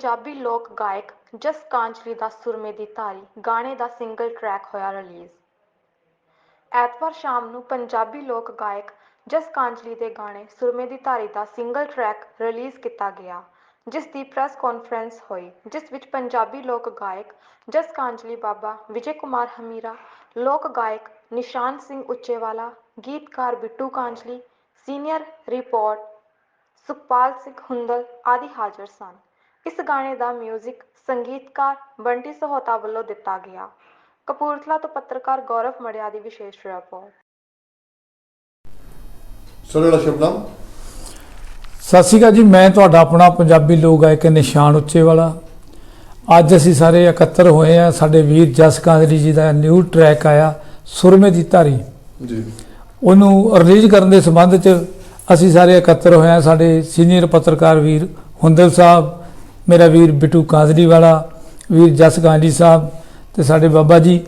ਪੰਜਾਬੀ ਲੋਕ ਗਾਇਕ ਜਸ ਕਾਂਚਲੀ ਦਾ ਸੁਰਮੇ ਦੀ ਧਾਰੀ, ਗਾਣੇ ਦਾ ਸਿੰਗਲ ਟਰੈਕ ਹੋਇਆ ਰਿਲੀਜ਼ ਐਤਵਾਰ ਸ਼ਾਮ ਨੂੰ ਪੰਜਾਬੀ ਲੋਕ ਗਾਇਕ ਜਸ ਕਾਂਚਲੀ ਦੇ ਗਾਣੇ ਸੁਰਮੇ ਦੀ ਧਾਰੀ ਦਾ ਸਿੰਗਲ ਟਰੈਕ ਰਿਲੀਜ਼ ਕੀਤਾ ਗਿਆ, ਜਿਸ ਦੀ ਪ੍ਰੈਸ ਕਾਨਫਰੰਸ ਹੋਈ, ਜਿਸ ਵਿੱਚ ਪੰਜਾਬੀ ਲੋਕ ਗਾਇਕ ਜਸ ਕਾਂਚਲੀ ਬਾਬਾ ਵਿਜੇ ਕੁਮਾਰ ਹਮੀਰਾ, ਲੋਕ ਗਾਇਕ ਨਿਸ਼ਾਨ ਸਿੰਘ ਉੱਚੇਵਾਲਾ, ਗੀਤਕਾਰ ਬਿੱਟੂ ਕਾਂਜਲੀ ਸੀਨੀਅਰ ਰਿਪੋਰਟ ਸੁਖਪਾਲ ਸਿੰਘ ਹੁੰਦਲ ਆਦਿ ਹਾਜ਼ਰ ਸਨ। ਇਸ ਗਾਣੇ ਦਾ 뮤직 ਸੰਗੀਤਕਾਰ ਬੰਟੀ ਸਹੋਤਾ ਵੱਲੋਂ ਦਿੱਤਾ ਗਿਆ। ਕਪੂਰਥਲਾ ਤੋਂ ਪੱਤਰਕਾਰ ਗੌਰਵ ਮੜਿਆ ਦੀ ਵਿਸ਼ੇਸ਼ ਰਿਪੋਰਟ। ਜਿਹੜਾ ਸ਼ਬਦਮ ਸਤਿ ਸ਼੍ਰੀ ਅਕਾਲ ਜੀ ਮੈਂ ਤੁਹਾਡਾ ਆਪਣਾ ਪੰਜਾਬੀ ਲੋਕ ਗਾਇਕ ਨਿਸ਼ਾਨ ਉੱਚੇ ਵਾਲਾ ਅੱਜ ਅਸੀਂ ਸਾਰੇ ਇਕੱਤਰ ਹੋਏ ਆ ਸਾਡੇ ਵੀਰ ਜਸ ਕਾਂਦਰੀ ਜੀ ਦਾ ਨਿਊ ਟਰੈਕ ਆਇਆ ਸੁਰਮੇ ਦੀ ਧਾਰੀ। ਜੀ। ਉਹਨੂੰ ਰਿਲੀਜ਼ ਕਰਨ ਦੇ ਸੰਬੰਧ 'ਚ ਅਸੀਂ ਸਾਰੇ ਇਕੱਤਰ ਹੋਏ ਆ ਸਾਡੇ ਸੀਨੀਅਰ ਪੱਤਰਕਾਰ ਵੀਰ ਹੁੰਦਲ ਸਾਹਿਬ ਮੇਰਾ ਵੀਰ ਬਿੱਟੂ ਕਾਂਦਰੀ ਵਾਲਾ ਵੀਰ ਜਸ ਕਾਂਦਰੀ ਸਾਹਿਬ ਤੇ ਸਾਡੇ ਬਾਬਾ ਜੀ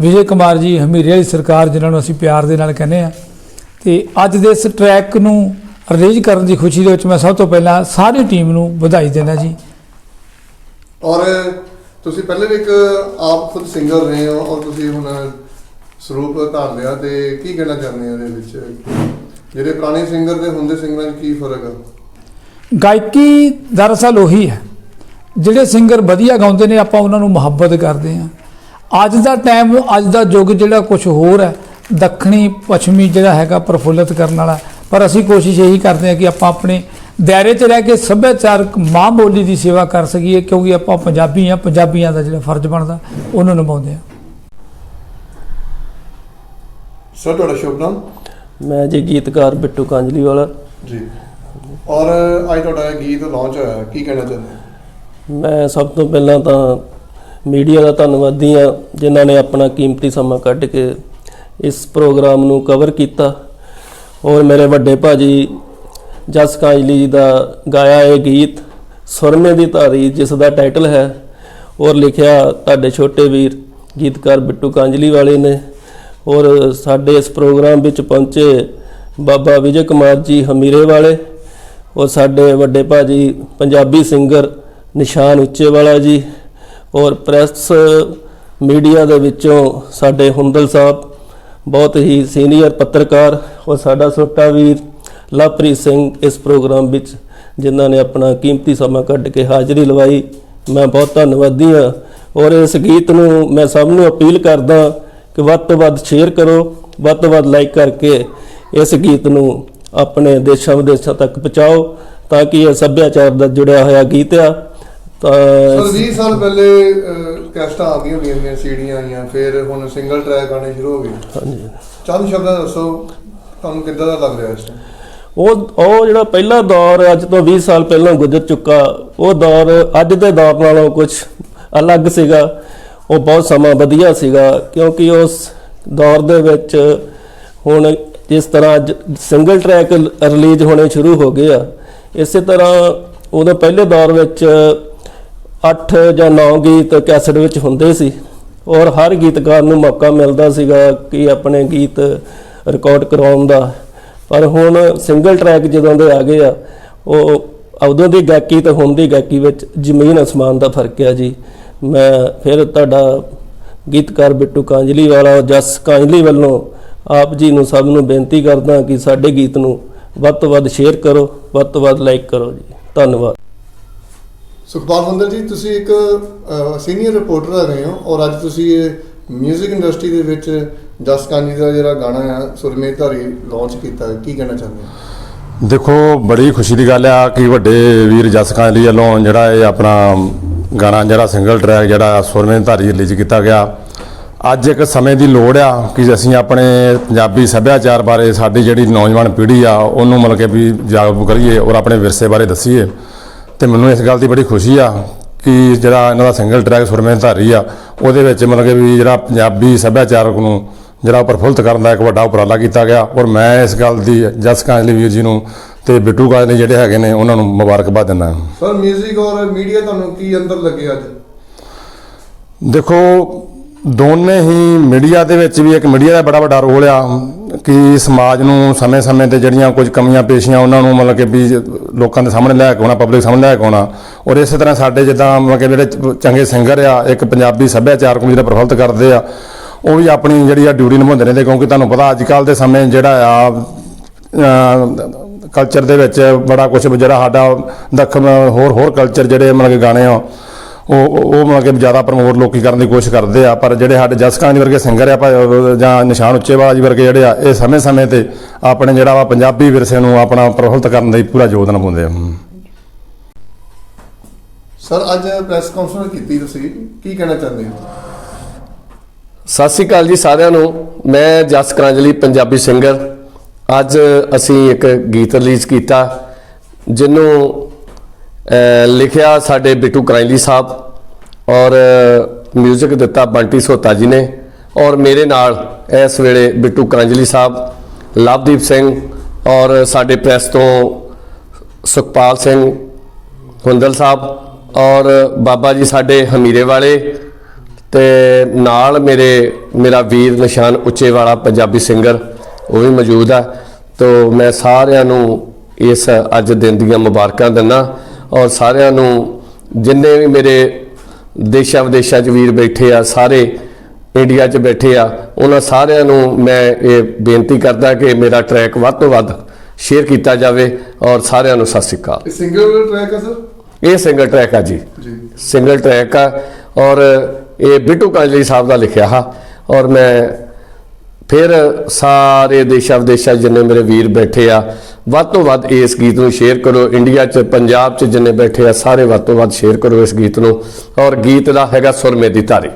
ਵਿਜੇ ਕੁਮਾਰ ਜੀ ਹਮੀਰੇ ਵਾਲੀ ਸਰਕਾਰ ਜਿਨ੍ਹਾਂ ਨੂੰ ਅਸੀਂ ਪਿਆਰ ਦੇ ਨਾਲ ਕਹਿੰਦੇ ਆ ਤੇ ਅੱਜ ਦੇ ਇਸ ਟਰੈਕ ਨੂੰ ਰਿਲੀਜ਼ ਕਰਨ ਦੀ ਖੁਸ਼ੀ ਦੇ ਵਿੱਚ ਮੈਂ ਸਭ ਤੋਂ ਪਹਿਲਾਂ ਸਾਰੀ ਟੀਮ ਨੂੰ ਵਧਾਈ ਦਿੰਦਾ ਜੀ। ਔਰ ਤੁਸੀਂ ਪਹਿਲੇ ਵੀ ਇੱਕ ਆਪ ਖੁਦ ਸਿੰਗਰ ਰਹੇ ਹੋ ਔਰ ਤੁਸੀਂ ਹੁਣ ਸਰੂਪ ਧਾਰ ਲਿਆ ਤੇ ਕੀ ਕਹਿਣਾ ਚਾਹੁੰਦੇ ਹੋ ਇਹਦੇ ਵਿੱਚ? ਜਿਹੜੇ ਪੁਰਾਣੇ ਸਿੰਗਰ ਤੇ ਹੁੰਦੇ ਸਿੰਗਰਾਂ 'ਚ ਕੀ ਫ਼ਰਕ ਆ? ਗਾਇਕੀ ਦਰਅਸਲ ਉਹੀ ਹੈ। ਜਿਹੜੇ ਸਿੰਗਰ ਵਧੀਆ ਗਾਉਂਦੇ ਨੇ ਆਪਾਂ ਉਹਨਾਂ ਨੂੰ ਮੁਹੱਬਤ ਕਰਦੇ ਹਾਂ। ਅੱਜ ਦਾ ਟਾਈਮ ਅੱਜ ਦਾ ਯੁੱਗ ਜਿਹੜਾ ਕੁਝ ਹੋਰ ਹੈ ਦੱਖਣੀ ਪੱਛਮੀ ਜਿਹੜਾ ਹੈਗਾ ਪ੍ਰਫੁੱਲਤ ਕਰਨ ਵਾਲਾ। ਪਰ ਅਸੀਂ ਕੋਸ਼ਿਸ਼ ਇਹੀ ਕਰਦੇ ਹਾਂ ਕਿ ਆਪਾਂ ਆਪਣੇ ਦਾਇਰੇ 'ਚ ਰਹਿ ਕੇ ਸੱਭਿਆਚਾਰਕ ਮਾਂ ਬੋਲੀ ਦੀ ਸੇਵਾ ਕਰ ਸਕੀਏ ਕਿਉਂਕਿ ਆਪਾਂ ਪੰਜਾਬੀ ਹਾਂ ਪੰਜਾਬੀਆਂ ਦਾ ਜਿਹੜਾ ਫਰਜ਼ ਬਣਦਾ ਉਹਨੂੰ ਨਿਭਾਉਂਦੇ ਹਾਂ। ਸਰ ਤੁਹਾਡਾ ਸ਼ੁਭਨਾਮ ਮੈਂ ਜੀ ਗੀਤਕਾਰ ਬਿੱਟੂ ਕਾਂਜਲੀ ਵਾਲਾ ਜੀ। ਔਰ ਅੱਜ ਤੁਹਾਡਾ ਗੀਤ ਲਾਂਚ ਹੋਇਆ ਕੀ ਕਹਿਣਾ ਚਾਹੁੰਦੇ ਹੋ? ਮੈਂ ਸਭ ਤੋਂ ਪਹਿਲਾਂ ਤਾਂ ਮੀਡੀਆ ਦਾ ਧੰਨਵਾਦੀ ਆ ਜਿਨ੍ਹਾਂ ਨੇ ਆਪਣਾ ਕੀਮਤੀ ਸਮਾਂ ਕੱਢ ਕੇ ਇਸ ਪ੍ਰੋਗਰਾਮ ਨੂੰ ਕਵਰ ਕੀਤਾ। ਔਰ ਮੇਰੇ ਵੱਡੇ ਭਾਜੀ ਜਸ ਕਾਂਜਲੀ ਜੀ ਦਾ ਗਾਇਆ ਇਹ ਗੀਤ, ਸੁਰਮੇ ਦੀ ਧਾਰੀ ਜਿਸ ਦਾ ਟਾਈਟਲ ਹੈ, ਔਰ ਲਿਖਿਆ ਤੁਹਾਡੇ ਛੋਟੇ ਵੀਰ ਗੀਤਕਾਰ ਬਿੱਟੂ ਕਾਂਜਲੀ ਵਾਲੇ ਨੇ। ਔਰ ਸਾਡੇ ਇਸ ਪ੍ਰੋਗਰਾਮ ਵਿੱਚ ਪਹੁੰਚੇ ਬਾਬਾ ਵਿਜੇ ਕੁਮਾਰ ਜੀ ਹਮੀਰੇ ਵਾਲੇ, ਔਰ ਸਾਡੇ ਵੱਡੇ ਭਾਜੀ ਪੰਜਾਬੀ ਸਿੰਗਰ ਨਿਸ਼ਾਨ ਉੱਚੇ ਵਾਲਾ ਜੀ। ਔਰ ਪ੍ਰੈਸ ਮੀਡੀਆ ਦੇ ਵਿੱਚੋਂ ਸਾਡੇ ਹੁੰਦਲ ਸਾਹਿਬ ਬਹੁਤ ਹੀ ਸੀਨੀਅਰ ਪੱਤਰਕਾਰ ਔਰ ਸਾਡਾ ਛੋਟਾ ਵੀਰ ਲਵਪ੍ਰੀਤ ਸਿੰਘ ਇਸ ਪ੍ਰੋਗਰਾਮ ਵਿੱਚ, ਜਿਨ੍ਹਾਂ ਨੇ ਆਪਣਾ ਕੀਮਤੀ ਸਮਾਂ ਕੱਢ ਕੇ ਹਾਜ਼ਰੀ ਲਵਾਈ। ਮੈਂ ਬਹੁਤ ਧੰਨਵਾਦੀ ਹਾਂ ਔਰ ਇਸ ਗੀਤ ਨੂੰ ਮੈਂ ਸਭ ਨੂੰ ਅਪੀਲ ਕਰਦਾ ਕਿ ਵੱਧ ਤੋਂ ਵੱਧ ਸ਼ੇਅਰ ਕਰੋ, ਵੱਧ ਤੋਂ ਵੱਧ ਲਾਈਕ ਕਰਕੇ ਇਸ ਗੀਤ ਨੂੰ ਆਪਣੇ ਦੇਸ਼ਾਂ ਵਿਦੇਸ਼ਾਂ ਤੱਕ ਪਹੁੰਚਾਓ, ਤਾਂ ਕਿ ਇਹ ਸੱਭਿਆਚਾਰ ਦਾ ਜੁੜਿਆ ਹੋਇਆ ਗੀਤ ਆ। ਤਾਂ ਸਰ 20 ਸਾਲ ਪਹਿਲੇ ਅਹ, ਕੈਸਟਾਂ ਆ ਗਈਆਂ ਹੁੰਦੀਆਂ ਨੇ ਸੀਡੀਆਂ ਆਈਆਂ ਫਿਰ ਹੁਣ ਸਿੰਗਲ ਟਰੈਕ ਆਣੇ ਸ਼ੁਰੂ ਹੋ ਗਏ। ਹਾਂਜੀ। ਚੰਦ ਸ਼ਬਦਾਂ ਦੱਸੋ ਤੁਹਾਨੂੰ ਕਿੱਦਾਂ ਦਾ ਲੱਗ ਰਿਹਾ ਇਸ ਟਾਈਮ ਉਹ ਉਹ ਜਿਹੜਾ ਪਹਿਲਾ ਦੌਰ ਅੱਜ ਤੋਂ 20 ਸਾਲ ਪਹਿਲਾਂ ਗੁਜ਼ਰ ਚੁੱਕਾ ਉਹ ਦੌਰ ਅੱਜ ਦੇ ਦੌਰ ਨਾਲੋਂ ਕੁਝ ਅਲੱਗ ਸੀਗਾ। ਉਹ ਬਹੁਤ ਸਮਾਂ ਵਧੀਆ ਸੀਗਾ ਕਿਉਂਕਿ ਉਸ ਦੌਰ ਦੇ ਵਿੱਚ ਹੁਣ ਜਿਸ ਤਰ੍ਹਾਂ ਅੱਜ ਸਿੰਗਲ ਟਰੈਕ ਰਿਲੀਜ਼ ਹੋਣੇ ਸ਼ੁਰੂ ਹੋ ਗਏ ਆ ਇਸੇ ਤਰ੍ਹਾਂ ਉਦੋਂ ਪਹਿਲੇ ਦੌਰ ਵਿੱਚ 8 ਜਾਂ 9 ਗੀਤ ਕੈਸਟ ਵਿੱਚ ਹੁੰਦੇ ਸੀ ਔਰ ਹਰ ਗੀਤਕਾਰ ਨੂੰ ਮੌਕਾ ਮਿਲਦਾ ਸੀਗਾ ਕਿ ਆਪਣੇ ਗੀਤ ਰਿਕਾਰਡ ਕਰਾਉਣ ਦਾ। ਪਰ ਹੁਣ ਸਿੰਗਲ ਟਰੈਕ ਜਦੋਂ ਦੇ ਆ ਗਏ ਆ, ਉਹ ਉਦੋਂ ਦੀ ਗਾਇਕੀ ਤੇ ਹੁਣ ਦੀ ਗਾਇਕੀ ਵਿੱਚ ਜ਼ਮੀਨ ਅਸਮਾਨ ਦਾ ਫ਼ਰਕ ਆ ਜੀ। ਮੈਂ ਫਿਰ ਤੁਹਾਡਾ ਗੀਤਕਾਰ ਬਿੱਟੂ ਕਾਂਜਲੀ ਵਾਲਾ ਜਸ ਕਾਂਜਲੀ ਵੱਲੋਂ ਆਪ ਜੀ ਨੂੰ ਸਭ ਨੂੰ ਬੇਨਤੀ ਕਰਦਾ ਕਿ ਸਾਡੇ ਗੀਤ ਨੂੰ ਵੱਧ ਤੋਂ ਵੱਧ ਸ਼ੇਅਰ ਕਰੋ, ਵੱਧ ਤੋਂ ਵੱਧ ਲਾਈਕ ਕਰੋ ਜੀ। ਧੰਨਵਾਦ। ਸੁਖਪਾਲ ਹੁੰਦਲ ਜੀ, ਤੁਸੀਂ ਇੱਕ ਸੀਨੀਅਰ ਰਿਪੋਰਟਰ ਰਹੇ ਹੋ ਔਰ ਅੱਜ ਤੁਸੀਂ 뮤직 ਇੰਡਸਟਰੀ ਦੇ ਵਿੱਚ ਜਸ ਕਾਂਜੀ ਦਾ ਜਿਹੜਾ ਗਾਣਾ ਆ ਸੁਰਮੇ ਧਾਰੀ ਲਾਂਚ ਕੀਤਾ ਕੀ ਕਹਿਣਾ ਚਾਹੁੰਦੇ ਹੋ? ਦੇਖੋ, ਬੜੀ ਖੁਸ਼ੀ ਦੀ ਗੱਲ ਆ ਕਿ ਵੱਡੇ ਵੀਰ ਜਸ ਕਾਂਲੀ ਵੱਲੋਂ ਜਿਹੜਾ ਇਹ ਆਪਣਾ ਗਾਣਾ, ਜਿਹੜਾ ਸਿੰਗਲ ਟਰੈਕ ਜਿਹੜਾ ਸੁਰਮੇ ਧਾਰੀ ਰਿਲੀਜ਼ ਕੀਤਾ ਗਿਆ। ਅੱਜ ਇੱਕ ਸਮੇਂ ਦੀ ਲੋੜ ਆ ਕਿ ਅਸੀਂ ਆਪਣੇ ਪੰਜਾਬੀ ਸੱਭਿਆਚਾਰ ਬਾਰੇ ਸਾਡੀ ਜਿਹੜੀ ਨੌਜਵਾਨ ਪੀੜ੍ਹੀ ਆ, ਉਹਨੂੰ ਮਤਲਬ ਕਿ ਵੀ ਜਾਗਰੂਕ ਕਰੀਏ ਔਰ ਆਪਣੇ ਵਿਰਸੇ ਬਾਰੇ ਦੱਸੀਏ। ਤੇ ਮੈਨੂੰ ਇਸ ਗੱਲ ਦੀ ਬੜੀ ਖੁਸ਼ੀ ਆ ਕਿ ਜਿਹੜਾ ਇਹਨਾਂ ਦਾ ਸਿੰਗਲ ਟਰੈਕ ਸੁਰਮੇ ਧਾਰੀ ਆ ਉਹਦੇ ਵਿੱਚ ਮਤਲਬ ਕਿ ਵੀ ਜਿਹੜਾ ਪੰਜਾਬੀ ਸੱਭਿਆਚਾਰਕ ਨੂੰ ਜਿਹੜਾ ਪ੍ਰਫੁੱਲਤ ਕਰਨ ਦਾ ਇੱਕ ਵੱਡਾ ਉਪਰਾਲਾ ਕੀਤਾ ਗਿਆ ਔਰ ਮੈਂ ਇਸ ਗੱਲ ਦੀ ਜਸ ਕਾਂਜਲੀ ਵੀਰ ਜੀ ਨੂੰ ਤੇ ਬਿੱਟੂ ਕਾਂਜਲੀ ਜਿਹੜੇ ਹੈਗੇ ਨੇ ਉਹਨਾਂ ਨੂੰ ਮੁਬਾਰਕਬਾਦ ਦਿੰਦਾ ਸਰ 뮤직 ਔਰ ਮੀਡੀਆ ਤੁਹਾਨੂੰ ਕੀ ਅੰਦਰ ਲੱਗੇ ਅੱਜ? ਦੇਖੋ ਦੋਨੇ ਹੀ ਮੀਡੀਆ ਦੇ ਵਿੱਚ ਵੀ ਇੱਕ ਮੀਡੀਆ ਦਾ ਬੜਾ ਵੱਡਾ ਰੋਲ ਆ, ਕਿ ਸਮਾਜ ਨੂੰ ਸਮੇਂ-ਸਮੇਂ ਤੇ ਜਿਹੜੀਆਂ ਕੁਝ ਕਮੀਆਂ ਪੇਸ਼ੀਆਂ ਉਹਨਾਂ ਨੂੰ ਮਤਲਬ ਕਿ ਵੀ ਲੋਕਾਂ ਦੇ ਸਾਹਮਣੇ ਲੈ ਕੇ ਆਉਣਾ ਪਬਲਿਕ ਸਾਹਮਣੇ ਲੈ ਕੇ ਆਉਣਾ। ਔਰ ਇਸੇ ਤਰ੍ਹਾਂ ਸਾਡੇ ਜਿੱਦਾਂ ਮਤਲਬ ਕਿ ਜਿਹੜੇ ਚੰਗੇ ਸਿੰਗਰ ਆ, ਇੱਕ ਪੰਜਾਬੀ ਸੱਭਿਆਚਾਰਕ ਨੂੰ ਜਿਹੜਾ ਪ੍ਰਫੁੱਲਤ ਕਰਦੇ ਆ, ਉਹ ਵੀ ਆਪਣੀ ਜਿਹੜੀ ਆ ਡਿਊਟੀ ਨਿਭਾਉਂਦੇ ਰਹਿੰਦੇ, ਕਿਉਂਕਿ ਤੁਹਾਨੂੰ ਪਤਾ ਅੱਜ ਕੱਲ ਦੇ ਸਮੇਂ ਜਿਹੜਾ ਆ ਕਲਚਰ ਦੇ ਵਿੱਚ ਬੜਾ ਕੁਝ ਜਿਹੜਾ ਸਾਡਾ ਦੱਖਣ ਹੋਰ ਹੋਰ ਕਲਚਰ ਜਿਹੜੇ ਮਤਲਬ ਕਿ ਗਾਣੇ ਆ ਉਹ ਉਹ ਉਹ ਮਤਲਬ ਕਿ ਜ਼ਿਆਦਾ ਪ੍ਰਮੋਟ ਲੋਕੀ ਕਰਨ ਦੀ ਕੋਸ਼ਿਸ਼ ਕਰਦੇ ਆ ਪਰ ਜਿਹੜੇ ਸਾਡੇ ਜਸਕਾਂ ਜੀ ਵਰਗੇ ਸਿੰਗਰ ਆ ਭਾਵੇਂ ਜਾਂ ਨਿਸ਼ਾਨ ਉੱਚੇਵਾਲਾ ਜੀ ਵਰਗੇ ਜਿਹੜੇ ਆ ਇਹ ਸਮੇਂ-ਸਮੇਂ ਤੇ ਆਪਣੇ ਜਿਹੜਾ ਵਾ ਪੰਜਾਬੀ ਵਿਰਸੇ ਨੂੰ ਆਪਣਾ ਪ੍ਰਫੁੱਲਤ ਕਰਨ ਲਈ ਪੂਰਾ ਯੋਗਦਾਨ ਪਾਉਂਦੇ ਆ। ਸਰ ਅੱਜ ਪ੍ਰੈਸ ਕਾਨਫਰੰਸ ਕੀਤੀ ਤੁਸੀਂ ਕੀ ਕਹਿਣਾ ਚਾਹੁੰਦੇ ਹੋ? ਸਤਿ ਸ਼੍ਰੀ ਅਕਾਲ ਜੀ ਸਾਰਿਆਂ ਨੂੰ। ਮੈਂ ਜਸ ਕਰਾਂਜਲੀ ਪੰਜਾਬੀ ਸਿੰਗਰ। ਅੱਜ ਅਸੀਂ ਇੱਕ ਗੀਤ ਰਿਲੀਜ਼ ਕੀਤਾ ਜਿਹਨੂੰ ਲਿਖਿਆ ਸਾਡੇ ਬਿੱਟੂ ਕਰਾਂਜਲੀ ਸਾਹਿਬ ਔਰ 뮤직 ਦਿੱਤਾ ਬੰਟੀ ਸੋਤਾ ਜੀ ਨੇ ਔਰ ਮੇਰੇ ਨਾਲ ਇਸ ਵੇਲੇ ਬਿੱਟੂ ਕਰਾਂਜਲੀ ਸਾਹਿਬ, ਲਵਦੀਪ ਸਿੰਘ ਔਰ ਸਾਡੇ ਪ੍ਰੈਸ ਤੋਂ ਸੁਖਪਾਲ ਸਿੰਘ ਹੁੰਦਲ ਸਾਹਿਬ ਔਰ ਬਾਬਾ ਜੀ ਸਾਡੇ ਹਮੀਰੇ ਵਾਲੇ ਤੇ ਨਾਲ ਮੇਰੇ, ਮੇਰਾ ਵੀਰ ਨਿਸ਼ਾਨ ਉੱਚੇ ਵਾਲਾ ਪੰਜਾਬੀ ਸਿੰਗਰ ਉਹ ਵੀ ਮੌਜੂਦ ਆ। ਤੋ ਮੈਂ ਸਾਰਿਆਂ ਨੂੰ ਇਸ ਅੱਜ ਦਿਨ ਦੀਆਂ ਮੁਬਾਰਕਾਂ ਦਿੰਦਾ ਔਰ ਸਾਰਿਆਂ ਨੂੰ ਜਿੰਨੇ ਵੀ ਮੇਰੇ ਦੇਸ਼ਾਂ ਵਿਦੇਸ਼ਾਂ 'ਚ ਵੀਰ ਬੈਠੇ ਆ ਸਾਰੇ ਇੰਡੀਆ 'ਚ ਬੈਠੇ ਆ ਉਹਨਾਂ ਸਾਰਿਆਂ ਨੂੰ ਮੈਂ ਇਹ ਬੇਨਤੀ ਕਰਦਾ ਕਿ ਮੇਰਾ ਟਰੈਕ ਵੱਧ ਤੋਂ ਵੱਧ ਸ਼ੇਅਰ ਕੀਤਾ ਜਾਵੇ ਔਰ ਸਾਰਿਆਂ ਨੂੰ ਸਤਿ ਸ਼੍ਰੀ ਅਕਾਲ। ਇਹ ਸਿੰਗਲ ਟਰੈਕ ਹੈ ਸਰ? ਇਹ ਸਿੰਗਲ ਟਰੈਕ ਆ ਜੀ। ਜੀ। ਸਿੰਗਲ ਟਰੈਕ ਆ ਔਰ ਇਹ ਬਿੱਟੂ ਕਾਂਜਲੀ ਸਾਹਿਬ ਦਾ ਲਿਖਿਆ ਆ ਔਰ ਮੈਂ ਫਿਰ ਸਾਰੇ ਦੇਸ਼ਾਂ ਵਿਦੇਸ਼ਾਂ ਜਿੰਨੇ ਮੇਰੇ ਵੀਰ ਬੈਠੇ ਆ, ਵੱਧ ਤੋਂ ਵੱਧ ਇਸ ਗੀਤ ਨੂੰ ਸ਼ੇਅਰ ਕਰੋ। ਇੰਡੀਆ 'ਚ, ਪੰਜਾਬ 'ਚ ਜਿੰਨੇ ਬੈਠੇ ਆ, ਸਾਰੇ ਵੱਧ ਤੋਂ ਵੱਧ ਸ਼ੇਅਰ ਕਰੋ ਇਸ ਗੀਤ ਨੂੰ। ਔਰ ਗੀਤ ਦਾ ਹੈਗਾ ਸੁਰਮੇ ਦੀ ਧਾਰੀ।